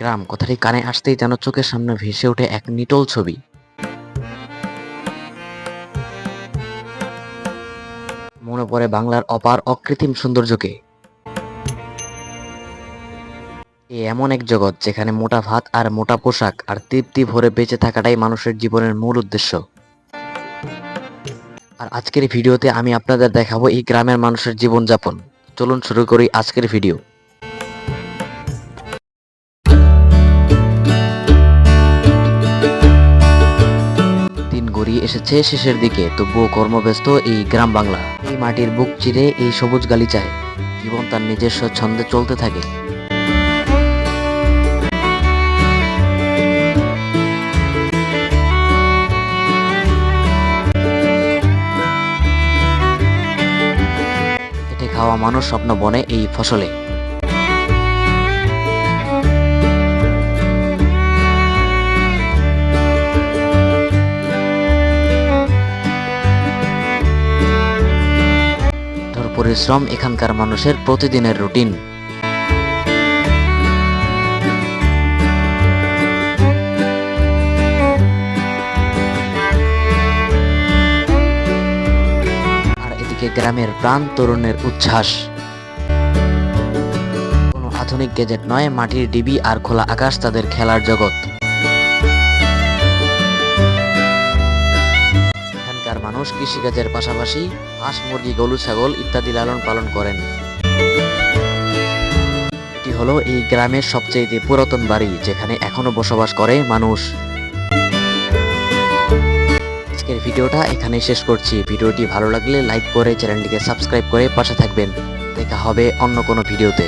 গ্রাম। কথাটি কানে আসতেই যেন চোখের সামনে ভেসে ওঠে এক নিটল ছবি। মনে পড়ে বাংলার অপার অকৃত্রিম সৌন্দর্যকে। এ এমন এক জগৎ যেখানে মোটা ভাত আর মোটা পোশাক আর তৃপ্তি ভরে বেঁচে থাকাটাই মানুষের জীবনের মূল উদ্দেশ্য। আর আজকের ভিডিওতে আমি আপনাদের দেখাবো এই গ্রামের মানুষের জীবনযাপন। চলুন শুরু করি আজকের ভিডিও। গড়িয়ে এসেছে শেষের দিকে। তবুও কর্মব্যস্ত এই গ্রাম বাংলা। এই মাটির বুক চিরে এই সবুজ গালিচায়। জীবন তার নিজস্ব ছন্দে চলতে থাকে। খাওয়া মানুষ স্বপ্ন বনে এই ফসলে। পরিশ্রম এখানকার মানুষের প্রতিদিনের রুটিন। আর এদিকে গ্রামের প্রাণ তরুণের উচ্ছ্বাস। কোনো আধুনিক গেজেট নয়, মাটির ডিবি আর খোলা আকাশ তাদের খেলার জগৎ। মানুষ কৃষিকাজের পাশাপাশি হাঁস, মুরগি, গরু, ছাগল ইত্যাদি লালন পালন করেন। এটি হলো এই গ্রামের সবচেয়ে পুরাতন বাড়ি, যেখানে এখনও বসবাস করে মানুষ। আজকের ভিডিওটা এখানেই শেষ করছি। ভিডিওটি ভালো লাগলে লাইক করে চ্যানেলটিকে সাবস্ক্রাইব করে পাশে থাকবেন। দেখা হবে অন্য কোনো ভিডিওতে।